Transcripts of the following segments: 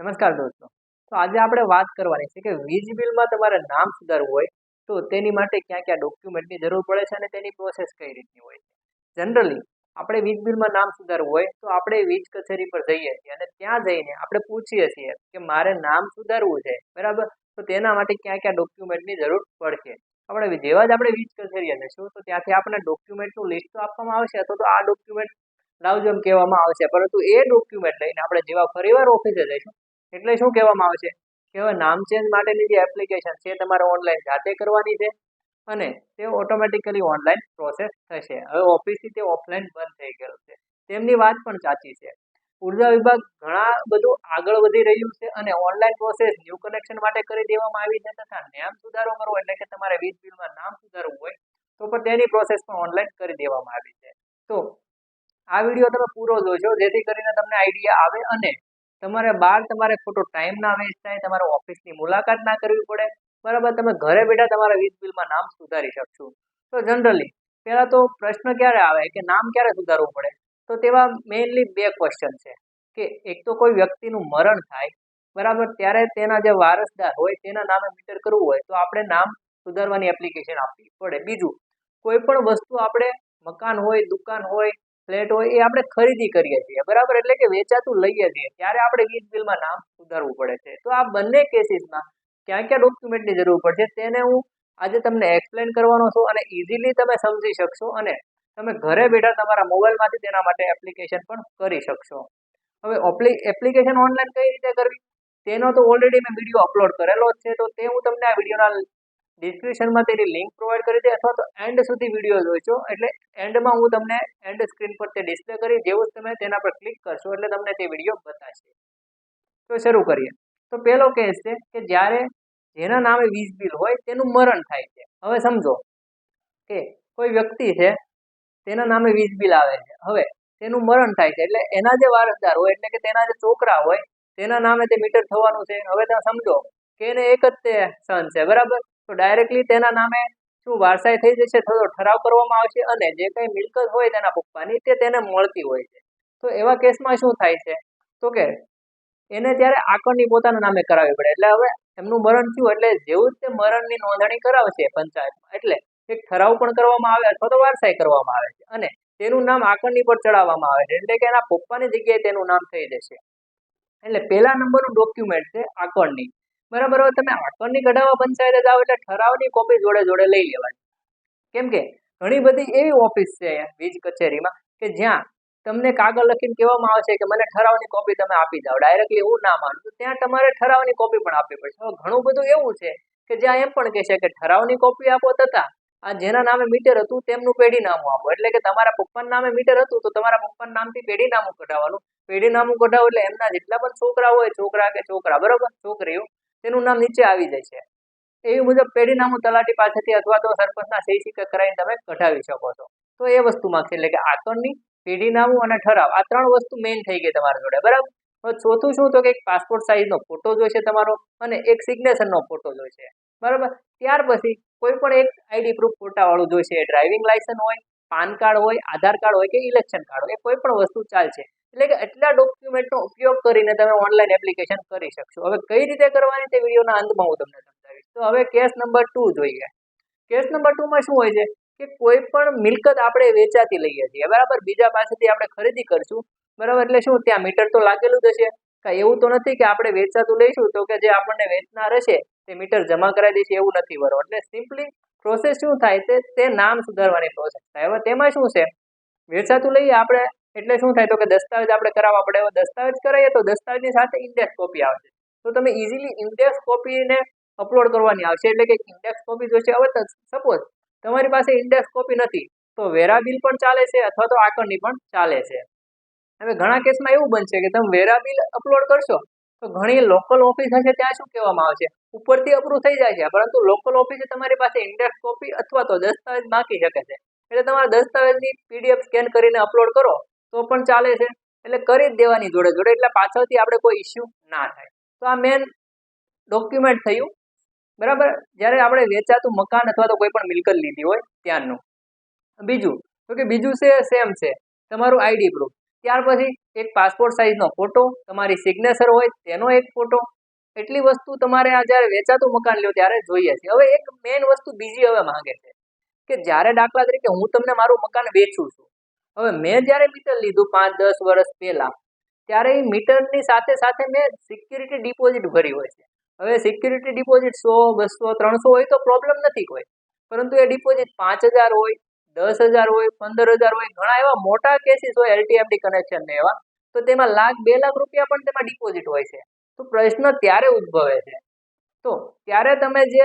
નમસ્કાર દોસ્તો. તો આજે આપણે વાત કરવાની છે કે વીજ બિલમાં તમારે નામ સુધારવું હોય તો તેની માટે ક્યાં ક્યાં ડોક્યુમેન્ટની જરૂર પડે છે અને તેની પ્રોસેસ કઈ રીતની હોય છે. જનરલી આપણે વીજ બિલમાં નામ સુધારવું હોય તો આપણે વીજ કચેરી પર જઈએ છીએ અને ત્યાં જઈને આપણે પૂછીએ છીએ કે મારે નામ સુધારવું છે, બરાબર? તો તેના માટે ક્યાં ક્યાં ડોક્યુમેન્ટની જરૂર પડશે. આપણે જેવા જ આપણે વીજ કચેરીએ જઈશું તો ત્યાંથી આપણને ડોક્યુમેન્ટનું લિસ્ટ તો આપવામાં આવશે અથવા તો આ ડોક્યુમેન્ટ લાવજો એમ કહેવામાં આવશે. પરંતુ એ ડોક્યુમેન્ટ લઈને આપણે જેવા ફરીવાર ઓફિસે જઈશું એટલે શું કહેવામાં આવશે કે હવે નામ ચેન્જ માટેની જે એપ્લિકેશન છે તમારે ઓનલાઈન જાતે કરવાની છે અને તે ઓટોમેટિકલી ઓનલાઈન પ્રોસેસ થશે. હવે ઓફિસથી તે ઓફલાઈન બંધ થઈ ગયેલું છે. તેમની વાત પણ સાચી છે. ઊર્જા વિભાગ ઘણા બધું આગળ વધી રહ્યું છે અને ઓનલાઈન પ્રોસેસ ન્યૂ કનેક્શન માટે કરી દેવામાં આવી છે તથા નામ સુધારો કરવો એટલે કે તમારે વીજ બિલમાં નામ સુધારવું હોય તો પણ તેની પ્રોસેસ પણ ઓનલાઈન કરી દેવામાં આવી છે. તો આ વીડિયો તમે પૂરો જોજો જેથી કરીને તમને આઈડિયા આવે અને તમારે બહાર તમારે ખોટો ટાઈમ ના વેસ્ટ થાય, તમારે ઓફિસની મુલાકાત ના કરવી પડે. બરાબર, તમે ઘરે બેઠા તમારા વીજ બિલમાં નામ સુધારી શકશો. તો જનરલી પહેલાં તો પ્રશ્ન ક્યારે આવે કે નામ ક્યારે સુધારવું પડે? તો તેવા મેઇનલી બે ક્વેશ્ચન છે. કે એક તો કોઈ વ્યક્તિનું મરણ થાય, બરાબર, ત્યારે તેના જે વારસદાર હોય, તેના નામે મીટર કરવું હોય, તો આપણે નામ સુધારવાની એપ્લિકેશન આપવી પડે. બીજું, કોઈ પણ વસ્તુ આપણે મકાન હોય, દુકાન હોય ફ્લેટ હોય એ આપણે ખરીદી કરીએ છીએ, બરાબર? એટલે કે વેચાતું લઈએ છીએ. ત્યારે આપણે વીજ બિલમાં નામ સુધારવું પડે છે. તો આ બંને કેસીસમાં ક્યાં ક્યાં ડોક્યુમેન્ટની જરૂર પડશે તેને હું આજે તમને એક્સપ્લેન કરવાનો છું અને ઇઝીલી તમે સમજી શકશો અને તમે ઘરે બેઠા તમારા મોબાઈલમાંથી તેના માટે એપ્લિકેશન પણ કરી શકશો. હવે એપ્લિકેશન ઓનલાઈન કઈ રીતે કરવી? તેનો તો ઓલરેડી મેં વીડિયો અપલોડ કરેલો જ છે, તો તે હું તમને આ વિડીયોના ડિસ્ક્રિપ્શનમાં તેની લિંક પ્રોવાઈડ કરી દે અથવા તો એન્ડ સુધી વીડિયો જોઈશો એટલે એન્ડમાં હું તમને એન્ડ સ્ક્રીન પર તે ડિસ્પ્લે કરી, જેવું તમે તેના પર ક્લિક કરશો એટલે તમને તે વીડિયો બતાવશે તો શરૂ કરીએ. તો પહેલો કેસ છે કે જ્યારે જેના નામે વીજ બિલ હોય તેનું મરણ થાય છે. હવે સમજો કે કોઈ વ્યક્તિ છે, તેના નામે વીજ બિલ આવે છે. હવે તેનું મરણ થાય છે. એટલે એના જે વારસદાર હોય, એટલે કે તેના જે છોકરા હોય, તેના નામે તે મીટર થવાનું છે. હવે તમે સમજો કે એને એક જ તે સન છે, બરાબર? તો ડાયરેક્ટલી તેના નામે શું વારસાઈ થઈ જશે, થોડો ઠરાવ કરવામાં આવશે અને જે કંઈ મિલકત હોય તેના પપ્પાની તે તેને મળતી હોય છે. તો એવા કેસમાં શું થાય છે? તો કે એને ત્યારે આકળની પોતાના નામે કરાવવી પડે. એટલે હવે એમનું મરણ થયું એટલે જેવું જ તે મરણની નોંધણી કરાવશે પંચાયતમાં. એટલે એક ઠરાવ પણ કરવામાં આવે અથવા તો વારસાઈ કરવામાં આવે છે. અને તેનું નામ આકળની પર ચડાવવામાં આવે છે. એટલે કે એના પપ્પાની જગ્યાએ તેનું નામ થઈ જશે. એટલે પહેલા નંબરનું ડોક્યુમેન્ટ છે આકરની બરાબર, હવે તમે આકરની કઢાવવા પંચાયતે જાઓ એટલે ઠરાવની કોપી જોડે જોડે લઈ લેવાની. કેમ કે ઘણી બધી એવી ઓફિસ છે વીજ કચેરીમાં, કે જ્યાં તમને કાગળ લખીને કહેવામાં આવશે કે મને ઠરાવની કોપી તમે આપી જાઓ. ડાયરેક્ટલી એવું ના માનું, તો ત્યાં તમારે ઠરાવની કોપી પણ આપવી પડશે. હવે ઘણું બધું એવું છે કે જ્યાં એમ પણ કહેશે કે ઠરાવની કોપી આપો તથા આ જેના નામે મીટર હતું તેમનું પેઢી નામું આપો. એટલે કે તમારા પપ્પાના નામે મીટર હતું તો તમારા પપ્પાના નામથી પેઢી નામું કઢાવવાનું. પેઢી નામું કઢાવો એટલે એમના જેટલા પણ છોકરા હોય, છોકરા કે છોકરા, બરાબર? છોકરીઓ. તેનું નામ નીચે આવી જાય છે. એવી મુજબ પેઢીનામું તલાટી પાસેથી અથવા તો સરપંચના સહી સિક્કા કરાવીને તમે કઢાવી શકો છો. તો એ વસ્તુમાં છે, એટલે કે આકરની પેઢીનામું અને ઠરાવ, આ ત્રણ વસ્તુ મેઇન થઈ ગઈ તમારા જોડે, બરાબર? હવે ચોથું શું? તો કે એક પાસપોર્ટ સાઇઝનો ફોટો જોઈશે તમારો અને એક સિગ્નેચરનો ફોટો જોઈશે. બરાબર? ત્યાર પછી કોઈ પણ એક આઈડી પ્રૂફ ફોટાવાળું જોઈશે ડ્રાઇવિંગ લાયસન્સ હોય પાન કાર્ડ હોય, આધાર કાર્ડ હોય કે ઇલેક્શન કાર્ડ હોય કોઈ પણ વસ્તુ ચાલશે. એટલે કે એટલા ડોક્યુમેન્ટનો ઉપયોગ કરીને તમે ઓનલાઈન એપ્લિકેશન કરી શકશો. હવે કઈ રીતે કરવાની તે વિડીયોના અંતમાં હું તમને સમજાવીશ. તો હવે કેસ નંબર ટુ જોઈએ. કેસ નંબર ટુમાં શું હોય છે? કે કોઈ પણ મિલકત આપણે વેચાતી લઈએ છીએ. બરાબર? બીજા પાસેથી આપણે ખરીદી કરશું. બરાબર? એટલે શું? ત્યાં મીટર તો લાગેલું જ હશે. કાંઈ એવું તો નથી કે આપણે વેચાતું લઈશું તો કે જે આપણને વેચનાર હશે, તે મીટર જમા કરાવી દઈશું. એવું નથી બરાબર એટલે સિમ્પલી પ્રોસેસ શું થાય તે તે નામ સુધારવાની પ્રોસેસ થાય. હવે તેમાં શું છે? વેરસાતું લઈએ આપણે, એટલે શું થાય? તો કે દસ્તાવેજ આપણે કરાવવા પડે. હવે દસ્તાવેજ કરાવીએ તો દસ્તાવેજની સાથે ઇન્ડેક્સ કોપી આવશે. તો તમે ઇઝીલી ઇન્ડેક્સ કોપીને અપલોડ કરવાની આવશે. એટલે કે ઇન્ડેક્સ કોપી જોશે. હવે સપોઝ તમારી પાસે ઇન્ડેક્સ કોપી નથી, તો વેરા બિલ પણ ચાલે છે અથવા તો આકરણી પણ ચાલે છે. હવે ઘણા કેસમાં એવું બનશે કે તમે વેરા બિલ અપલોડ કરશો, તો ઘણી લોકલ ઓફિસ હશે, ત્યાં શું કહેવામાં આવશે ઉપરથી અપ્રૂવ થઈ જાય છે. પરંતુ લોકલ ઓફિસે તમારી પાસે ઇન્ડેક્સ કોપી અથવા તો દસ્તાવેજ માંગી શકે છે. એટલે તમારા દસ્તાવેજની પીડીએફ સ્કેન કરીને અપલોડ કરો, તો પણ ચાલે છે. એટલે કરી જ દેવાની જોડે જોડે. એટલે પાછળથી આપણે કોઈ ઇસ્યુ ના થાય. તો આ મેન ડોક્યુમેન્ટ થયું. બરાબર? જ્યારે આપણે વેચાતું મકાન અથવા તો કોઈ પણ મિલકત લીધી હોય ત્યાંનું. બીજું, તો કે બીજું છે સેમ છે. તમારું આઈડી પ્રૂફ ત્યાર પછી એક પાસપોર્ટ સાઇઝનો ફોટો તમારી સિગ્નેચર હોય તેનો એક ફોટો એટલી વસ્તુ તમારે આ જ્યારે વેચાતું મકાન લ્યો ત્યારે જોઈએ છે. હવે એક મેઇન વસ્તુ બીજી હવે માંગે છે કે જ્યારે દાખલા તરીકે હું તમને મારું મકાન વેચું છું, હવે મેં જ્યારે મીટર લીધું પાંચ, દસ વર્ષ પહેલા, ત્યારે એ મીટરની સાથે સાથે મેં સિક્યુરિટી ડિપોઝિટ ભરી હોય છે. હવે સિક્યુરિટી ડિપોઝિટ સો, બસો, ત્રણસો હોય તો પ્રોબ્લેમ નથી કોઈ. પરંતુ એ ડિપોઝિટ પાંચ હજાર હોય, દસ હજાર હોય, પંદર હજાર હોય, ઘણા એવા મોટા કેસીસ હોય એલટીએમડી કનેક્શનને એવા, તો તેમાં લાખ, બે લાખ રૂપિયા પણ તેમાં ડિપોઝિટ હોય છે. તો પ્રશ્ન ત્યારે ઉદ્ભવે છે. તો ત્યારે તમે જે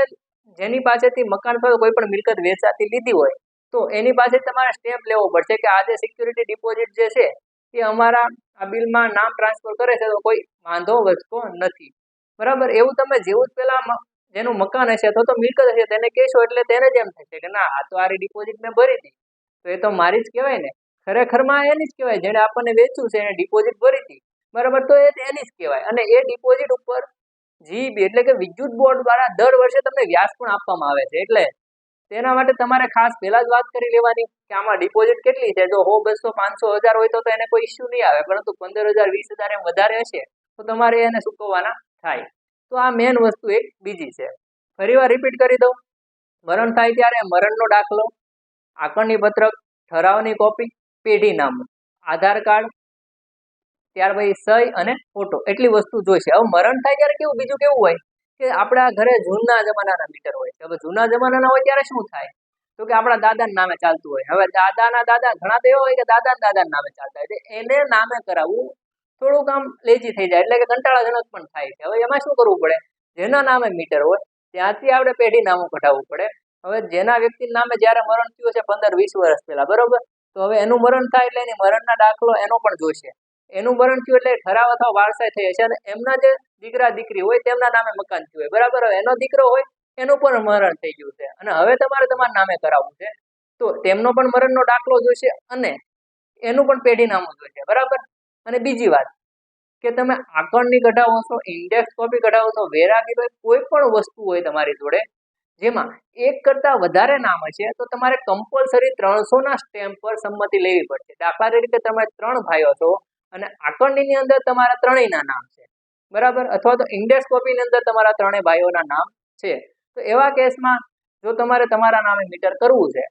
જેની પાસેથી મકાન પર કોઈ પણ મિલકત વેચાતી લીધી હોય, તો એની પાસે તમારે સ્ટેપ લેવો પડશે કે આજે સિક્યુરિટી ડિપોઝિટ જે છે, એ અમારા આ બિલમાં નામ ટ્રાન્સફર કરે છે તો કોઈ વાંધો વધતો નથી. બરાબર? એવું તમે જેવું જ પેલા જેનું મકાન હશે અથવા તો મિલકત હશે તેને કહેશો એટલે તેને જ એમ થશે કે ના, આ તો આરી ડિપોઝિટ મેં ભરી હતી તો એ તો મારી જ કહેવાય ને. ખરેખરમાં એની જ કહેવાય. જેણે આપણને વેચ્યું છે એને ડિપોઝિટ ભરી હતી બરાબર? તો એ એની જ કહેવાય. અને એ ડિપોઝિટ ઉપર જીબી એટલે કે વિદ્યુત બોર્ડ દ્વારા દર વર્ષે તમને વ્યાજ પણ આપવામાં આવે છે. એટલે તેના માટે તમારે ખાસ પહેલા જ વાત કરી લેવાની કે આમાં ડિપોઝિટ કેટલી છે? જો હો બસો, પાંચસો, હજાર હોય તો એને કોઈ ઇસ્યુ નહીં આવે. પરંતુ પંદર હજાર, વીસ હજાર એમ વધારે હશે તો તમારે એને ચૂકવવાના થાય. તો આ મેન વસ્તુ એક બીજી છે. ફરીવાર રિપીટ કરી દઉં. મરણ થાય ત્યારે મરણનો દાખલો, આકરણી પત્રક, ઠરાવની કોપી પેઢી નામ આધાર કાર્ડ ત્યાર પછી સહી અને ફોટો એટલી વસ્તુ જોઈશે હવે મરણ થાય ત્યારે કેવું? બીજું કેવું હોય? કે આપણા ઘરે જૂના જમાનાના મીટર હોય હવે જૂના જમાનાના હોય ત્યારે શું થાય? તો કે આપણા દાદાના નામે ચાલતું હોય. હવે દાદાના દાદા, ઘણા તો એવા હોય કે દાદા દાદાના નામે ચાલતા હોય. એને નામે કરાવવું થોડુંક આમ લેજી થઈ જાય. એટલે કે કંટાળાજનક પણ થાય છે. હવે એમાં શું કરવું પડે? જેના નામે મીટર હોય, ત્યાંથી આપણે પેઢી નામું કઢાવવું પડે. હવે જેના વ્યક્તિના નામે જ્યારે મરણ થયું છે પંદર વીસ વર્ષ પહેલા, બરોબર? તો હવે એનું મરણ થાય એટલે એની મરણના દાખલો એનો પણ જોઈશે એનું મરણ થયું એટલે ઠરાવ અથવા વારસાઈ થઈ હશે અને એમના જે દીકરા દીકરી હોય તેમના નામે મકાન થયું હોય. બરાબર? એનો દીકરો હોય, એનું પણ મરણ થઈ ગયું છે. અને હવે તમારે તમારા નામે કરાવવું છે. તો તેમનો પણ મરણનો દાખલો જોઈશે અને એનું પણ પેઢી નામું જોઈશે. બરાબર? અને બીજી વાત, કે તમે આકરણી કઢાવો છો ઇન્ડેક્સ કોપી કઢાવો છો વેરાગી હોય કોઈ પણ વસ્તુ હોય તમારી જોડે, જેમાં એક કરતાં વધારે નામ હશે, તો તમારે કમ્પલસરી ત્રણસોના સ્ટેમ્પ પર સંમતિ લેવી પડશે. દાખલા તરીકે તમે ત્રણ ભાઈઓ છો અને આકરણીની અંદર તમારા ત્રણેયના નામ છે. બરાબર? અથવા તો ઇન્ડેક્સ કોપીની અંદર તમારા ત્રણેય ભાઈઓના નામ છે. તો એવા કેસમાં જો તમારે તમારા નામે મીટર કરવું છે,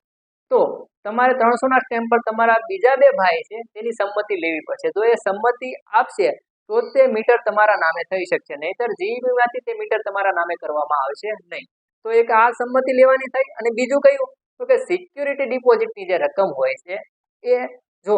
તો તમારે ત્રણસોના સ્ટેમ્પ પર તમારા બીજા બે ભાઈ છે, તેની સંમતિ લેવી પડશે. જો એ સંમતિ આપશે, તો તે મીટર તમારા નામે થઈ શકશે. નહીતર જીઈબીમાંથી તે મીટર તમારા નામે કરવામાં આવશે નહીં. તો એક આ સંમતિ લેવાની થઈ અને બીજું કયું તો કે સિક્યુરિટી ડિપોઝિટની જે રકમ હોય છે, એ જો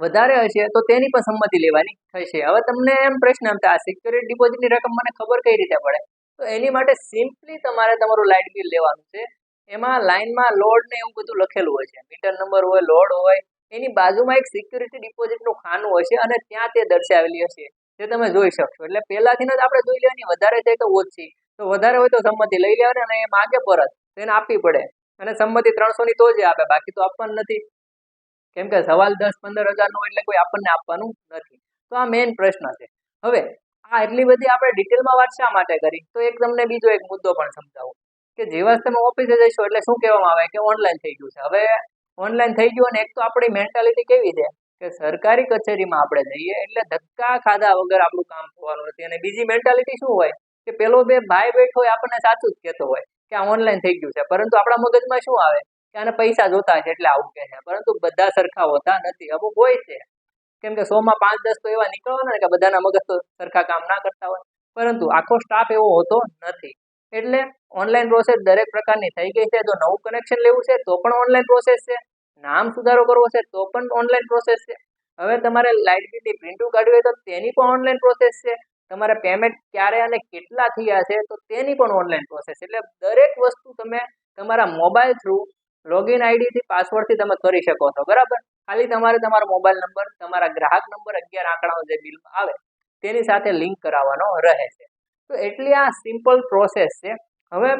વધારે હશે તો તેની પણ સંમતિ લેવાની થશે. હવે તમને એમ પ્રશ્ન એમ કે આ સિક્યુરિટી ડિપોઝિટની રકમ મને ખબર કઈ રીતે પડે? તો એની માટે સિમ્પલી તમારે તમારું લાઇટ બિલ લેવાનું છે. એમાં લાઇનમાં લોડ ને એવું બધું લખેલું હોય છે. મીટર નંબર હોય લોડ હોય, એની બાજુમાં એક સિક્યુરિટી ડિપોઝિટનું ખાનું હશે અને ત્યાં તે દર્શાવેલી હશે. જે તમે જોઈ શકશો. એટલે પહેલાથી જ આપણે જોઈ લેવાની. વધારે છે કે ઓછી. તો વધારે હોય તો સંમતિ લઈ લેવાની અને એ માગે પરત. તો એને આપવી પડે. અને સંમતિ ત્રણસોની તો જ આપે. બાકી તો આપવાનું નથી. કેમ કે સવાલ દસ પંદર હજારનો એટલે કોઈ આપણને આપવાનું નથી. તો આ મેઇન પ્રશ્ન છે. હવે, આ એટલી બધી આપણે ડિટેલમાં વાત શા માટે કરી? તો એક તમને બીજો એક મુદ્દો પણ સમજાવું. કે જેવા તમે ઓફિસે જઈશો એટલે શું કહેવામાં આવે? કે ઓનલાઈન થઈ ગયું છે. હવે ઓનલાઈન થઈ ગયું અને એક તો આપણી મેન્ટાલિટી કેવી છે? કે સરકારી કચેરીમાં આપણે જઈએ એટલે ધક્કા ખાધા વગર આપણું કામ થવાનું નથી. અને બીજી મેન્ટાલિટી શું હોય? કે પેલો બે ભાઈ બેઠો હોય, આપણને સાચું જ કહેતો હોય કે આ ઓનલાઈન થઈ ગયું છે. પરંતુ આપણા મગજમાં શું આવે? કે આને પૈસા જોતા છે એટલે આવું કહે છે. પરંતુ બધા સરખા હોતા નથી. અમુક હોય છે. કેમ કે સોમાં પાંચ, દસ તો એવા નીકળવાના કે બધાના મગજ તો સરખા કામ ના કરતા હોય. પરંતુ આખો સ્ટાફ એવો હોતો નથી. એટલે ઓનલાઈન પ્રોસેસ દરેક પ્રકારની થઈ ગઈ છે. જો નવું કનેક્શન લેવું છે, તો પણ ઓનલાઈન પ્રોસેસ છે. નામ સુધારો કરવો છે, તો પણ ઓનલાઈન પ્રોસેસ છે. હવે તમારે લાઇટ બિલની પ્રિન્ટુ કાઢવી હોય તો તેની પણ ઓનલાઈન પ્રોસેસ છે. તમારે પેમેન્ટ ક્યારે અને કેટલા થયા છે, તો તેની પણ ઓનલાઈન પ્રોસેસ એટલે દરેક વસ્તુ તમે તમારા મોબાઈલ થ્રુ લોગિન આઈડીથી પાસવર્ડથી તમે કરી શકો છો, બરાબર? ખાલી તમારે તમારો મોબાઈલ નંબર તમારા ગ્રાહક નંબર અગિયાર આંકડાનો જે બિલમાં આવે, તેની સાથે લિંક કરાવવાનો રહે છે. તો એટલી આ સિમ્પલ પ્રોસેસ છે. હવે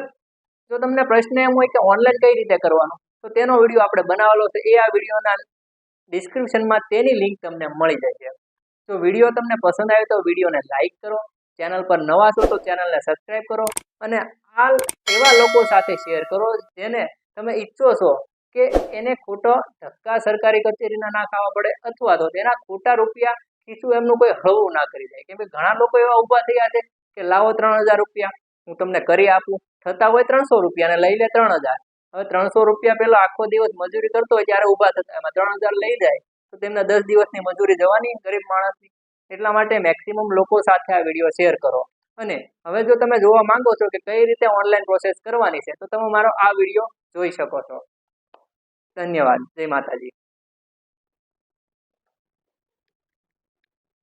જો તમને પ્રશ્ન એમ હોય કે ઓનલાઈન કઈ રીતે કરવાનું, તો તેનો વીડિયો આપણે બનાવેલો છે. એ આ વિડીયોના ડિસ્ક્રિપ્શનમાં તેની લિંક તમને મળી જશે. તો વીડિયો તમને પસંદ આવે તો વિડીયોને લાઇક કરો ચેનલ પર નવા છો તો ચેનલને સબસ્ક્રાઈબ કરો, અને આ એવા લોકો સાથે શેર કરો જેને તમે ઈચ્છો છો કે એને ખોટો ધક્કા સરકારી કચેરીના ના ખાવા પડે અથવા તો તેના ખોટા રૂપિયા ખીસું એમનું કોઈ હળવું ના કરી જાય કેમ કે ઘણા લોકો એવા ઊભા થયા છે કે લાવો ત્રણ હજાર રૂપિયા, હું તમને કરી આપું. થતા હોય ત્રણસો રૂપિયાને લઈ લે ત્રણ હજાર. હવે ત્રણસો રૂપિયા પેલો આખો દિવસ મજૂરી કરતો હોય ત્યારે ઊભા થતા, એમાં ત્રણ હજાર લઈ જાય, તો તેમના દસ દિવસની મજૂરી જવાની ગરીબ માણસની. એટલા માટે મેક્સિમમ લોકો સાથે આ વીડિયો શેર કરો. અને હવે જો તમે જોવા માંગો છો કે કઈ રીતે ઓનલાઈન પ્રોસેસ કરવાની છે, તો તમે મારો આ વીડિયો જોઈ શકો છો. ધન્યવાદ. જય માતાજી.